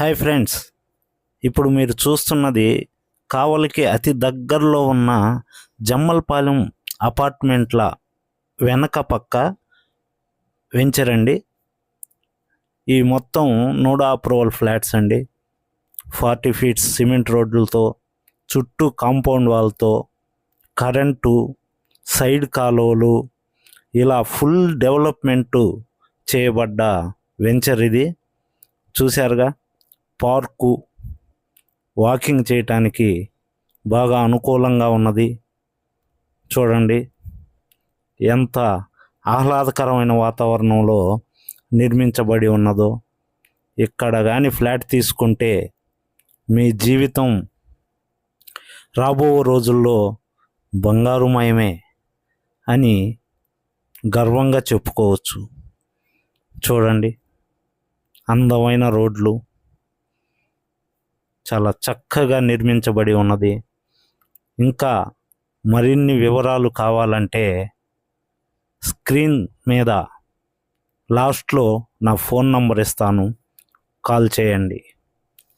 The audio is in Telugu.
హాయ్ ఫ్రెండ్స్ ఇప్పుడు మీరు చూస్తున్నది కావలికి అతి దగ్గరలో ఉన్న జమ్మల్పాలెం అపార్ట్మెంట్ల వెనక పక్క వెంచర్ అండి. ఈ మొత్తం నూడ అప్రూవల్ ఫ్లాట్స్ అండి. ఫార్టీ ఫీట్స్ సిమెంట్ రోడ్లతో చుట్టూ కాంపౌండ్ వాల్తో కరెంటు సైడ్ కాలువలు ఇలా ఫుల్ డెవలప్మెంటు చేయబడ్డ వెంచర్ ఇది. చూశారుగా? పార్కు వాకింగ్ చేయటానికి బాగా అనుకూలంగా ఉన్నది. చూడండి. ఎంత ఆహ్లాదకరమైన వాతావరణంలో నిర్మించబడి ఉన్నదో. ఇక్కడ కానీ ఫ్లాట్ తీసుకుంటే మీ జీవితం రాబో రోజుల్లో బంగారుమయమే అని గర్వంగా చెప్పుకోవచ్చు. చూడండి. అందమైన రోడ్లు. చాలా చక్కగా నిర్మించబడి ఉన్నది. ఇంకా మరిన్ని వివరాలు కావాలంటే స్క్రీన్ మీద లాస్ట్లో నా ఫోన్ నంబర్ ఇస్తాను. కాల్ చేయండి.